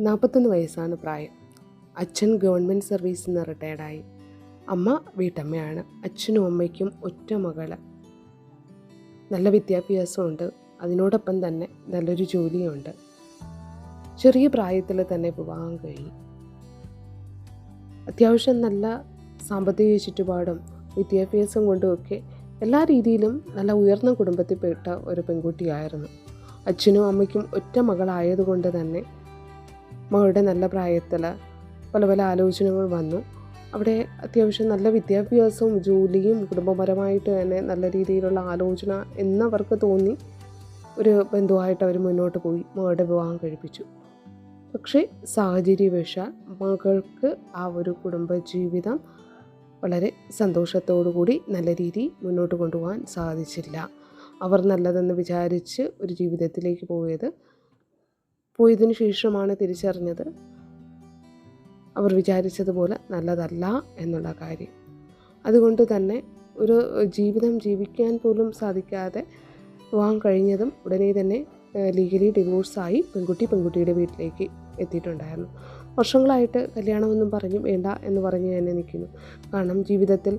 നാൽപ്പത്തൊന്ന് വയസ്സാണ് പ്രായം. അച്ഛൻ ഗവൺമെന്റ് സർവീസിൽ നിന്ന് റിട്ടയർഡായി അമ്മ വീട്ടമ്മയാണ്. അച്ഛനും അമ്മയ്ക്കും ഒറ്റ മകൾ. നല്ല വിദ്യാഭ്യാസമുണ്ട്. അതിനോടൊപ്പം തന്നെ നല്ലൊരു ജോലിയുണ്ട്. ചെറിയ പ്രായത്തിൽ തന്നെ വിവാഹം കഴിഞ്ഞു. അത്യാവശ്യം നല്ല സാമ്പത്തിക ചുറ്റുപാടും വിദ്യാഭ്യാസം കൊണ്ടുമൊക്കെ എല്ലാ രീതിയിലും നല്ല ഉയർന്ന കുടുംബത്തിൽപ്പെട്ട ഒരു പെൺകുട്ടിയായിരുന്നു. അച്ഛനും അമ്മയ്ക്കും ഒറ്റ മകളായതുകൊണ്ട് തന്നെ മകളുടെ നല്ല പ്രായത്തിൽ പല പല ആലോചനകൾ വന്നു. അവിടെ അത്യാവശ്യം നല്ല വിദ്യാഭ്യാസവും ജോലിയും കുടുംബപരമായിട്ട് തന്നെ നല്ല രീതിയിലുള്ള ആലോചന എന്നവർക്ക് തോന്നി ഒരു ബന്ധുവായിട്ട് അവർ മുന്നോട്ട് പോയി മകളുടെ വിവാഹം കഴിപ്പിച്ചു. പക്ഷേ സാഹചര്യവശാൽ മകൾക്ക് ആ ഒരു കുടുംബജീവിതം വളരെ കൂടി നല്ല രീതിയിൽ മുന്നോട്ട് കൊണ്ടുപോകാൻ സാധിച്ചില്ല. അവർ നല്ലതെന്ന് വിചാരിച്ച് ഒരു ജീവിതത്തിലേക്ക് പോയത് പോയതിനു ശേഷമാണ് തിരിച്ചറിഞ്ഞത്. അവർ വിചാരിച്ചതുപോലെ നല്ലതല്ല എന്നുള്ള കാര്യം. അതുകൊണ്ട് തന്നെ ഒരു ജീവിതം ജീവിക്കാൻ പോലും സാധിക്കാതെ പോകാൻ കഴിഞ്ഞതും ഉടനെ തന്നെ ലീഗലി ഡിവോഴ്സായി പെൺകുട്ടി പെൺകുട്ടിയുടെ വീട്ടിലേക്ക് എത്തിയിട്ടുണ്ടായിരുന്നു. വർഷങ്ങളായിട്ട് കല്യാണമൊന്നും പറഞ്ഞു വേണ്ട എന്ന് പറഞ്ഞ് തന്നെ നിൽക്കുന്നു. കാരണം ജീവിതത്തിൽ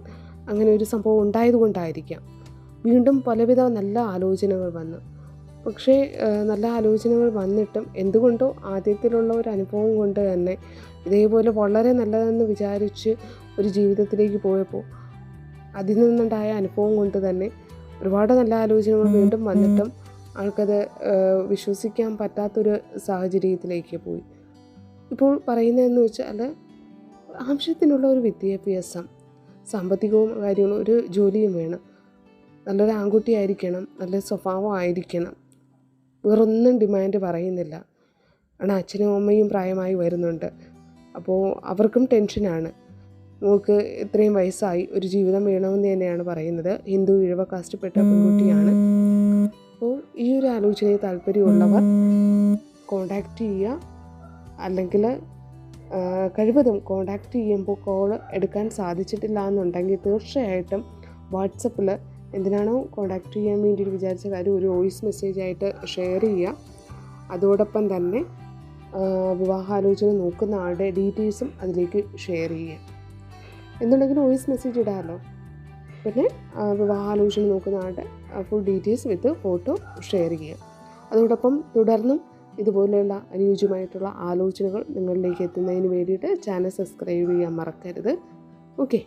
അങ്ങനെ ഒരു സംഭവം ഉണ്ടായതുകൊണ്ടായിരിക്കാം. വീണ്ടും പലവിധ നല്ല ആലോചനകൾ വന്നു. പക്ഷേ നല്ല ആലോചനകൾ വന്നിട്ടും എന്തുകൊണ്ടോ ആദ്യത്തിലുള്ള ഒരു അനുഭവം കൊണ്ട് തന്നെ ഇതേപോലെ വളരെ നല്ലതെന്ന് വിചാരിച്ച് ഒരു ജീവിതത്തിലേക്ക് പോയപ്പോൾ അതിൽ നിന്നുണ്ടായ അനുഭവം കൊണ്ട് തന്നെ ഒരുപാട് നല്ല ആലോചനകൾ വീണ്ടും വന്നിട്ടും ആൾക്കത് വിശ്വസിക്കാൻ പറ്റാത്തൊരു സാഹചര്യത്തിലേക്ക് പോയി. ഇപ്പോൾ പറയുന്നതെന്ന് വെച്ചാൽ ആവശ്യത്തിനുള്ള ഒരു വിദ്യാഭ്യാസം സാമ്പത്തികവും കാര്യങ്ങളും ഒരു ജോലിയും വേണം. നല്ലൊരു ആൺകുട്ടിയായിരിക്കണം നല്ല സ്വഭാവം ആയിരിക്കണം. വേറൊന്നും ഡിമാൻഡ് പറയുന്നില്ല. ആണ് അച്ഛനും അമ്മയും പ്രായമായി വരുന്നുണ്ട്. അപ്പോൾ അവർക്കും ടെൻഷനാണ് നമുക്ക് ഇത്രയും വയസ്സായി ഒരു ജീവിതം വേണമെന്ന് തന്നെയാണ് പറയുന്നത്. ഹിന്ദു ഇഴവ കാസ്റ്റ്പ്പെട്ട പെൺകുട്ടിയാണ്. അപ്പോൾ ഈ ഒരു ആലോചനയിൽ താല്പര്യമുള്ളവർ കോണ്ടാക്റ്റ് ചെയ്യുക. അല്ലെങ്കിൽ കഴിവതും കോണ്ടാക്റ്റ് ചെയ്യുമ്പോൾ കോൾ എടുക്കാൻ സാധിച്ചിട്ടില്ല എന്നുണ്ടെങ്കിൽ തീർച്ചയായിട്ടും വാട്സപ്പിൽ എന്തിനാണോ കോണ്ടാക്ട് ചെയ്യാൻ വേണ്ടിയിട്ട് വിചാരിച്ച കാര്യം ഒരു വോയിസ് മെസ്സേജ് ആയിട്ട് ഷെയർ ചെയ്യുക. അതോടൊപ്പം തന്നെ വിവാഹാലോചന നോക്കുന്ന ആളുടെ ഡീറ്റെയിൽസും അതിലേക്ക് ഷെയർ ചെയ്യുക. എന്നുണ്ടെങ്കിൽ വോയിസ് മെസ്സേജ് ഇടാമല്ലോ. പിന്നെ വിവാഹാലോചന നോക്കുന്ന ആളുടെ full details with photo share ചെയ്യുക. അതോടൊപ്പം തുടർന്നും ഇതുപോലെയുള്ള അനുയോജ്യമായിട്ടുള്ള ആലോചനകൾ നിങ്ങളിലേക്ക് എത്തുന്നതിന് വേണ്ടിയിട്ട് ചാനൽ സബ്സ്ക്രൈബ് ചെയ്യാൻ മറക്കരുത്. ഓക്കെ